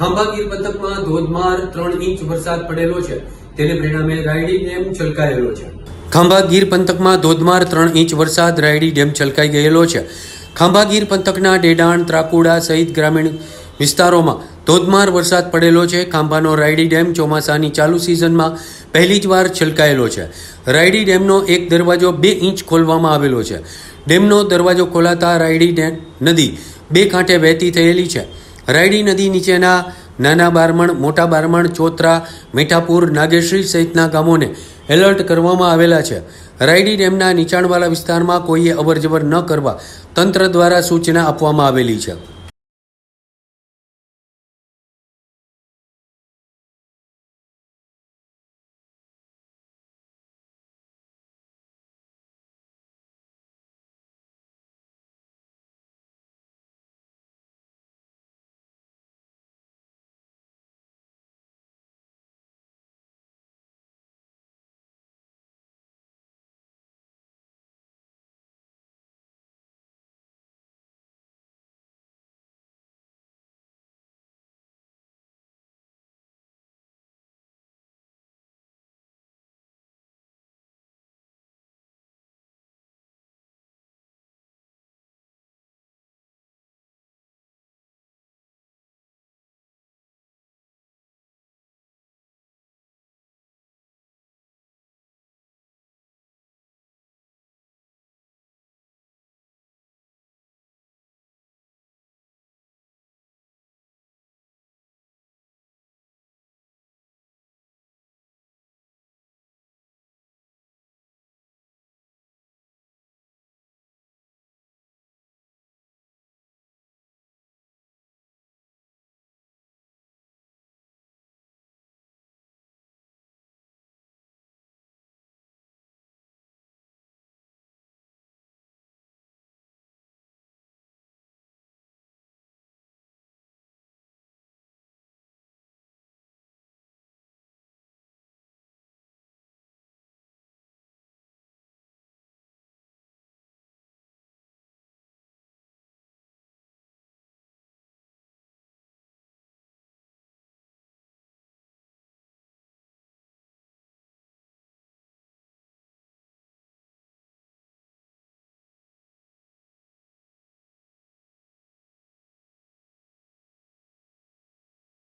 ખાંભા ગીર પંથકમાં ધોધમાર ત્રણ ઇંચ વરસાદ પડેલો છે. તેને પરિણામે રાયડી ડેમ છલકાયેલો છે. ખાંભા ગીર પંથકમાં ધોધમાર ત્રણ ઇંચ વરસાદ રાયડી ડેમ છલકાઈ ગયેલો છે. ખાંભા ગીર પંથકના ડેડાણ, ત્રાકુડા સહિત ગ્રામીણ વિસ્તારોમાં ધોધમાર વરસાદ પડેલો છે. ખાંભાનો રાયડી ડેમ ચોમાસાની ચાલુ સિઝનમાં પહેલી જ વાર છલકાયેલો છે. રાયડી ડેમનો એક દરવાજો બે ઇંચ ખોલવામાં આવેલો છે. ડેમનો દરવાજો ખોલાતા રાયડી ડેમ નદી બે કાંઠે વહેતી થયેલી છે. રાયડી નદી નીચેના નાના બારમણ, મોટા બારમણ, ચોતરા, મીઠાપુર, નાગેશ્રી સહિતના ગામોને એલર્ટ કરવામાં આવેલા છે. રાયડી ડેમના નીચાણવાળા વિસ્તારમાં કોઈએ અવરજવર ન કરવા તંત્ર દ્વારા સૂચના આપવામાં આવેલી છે.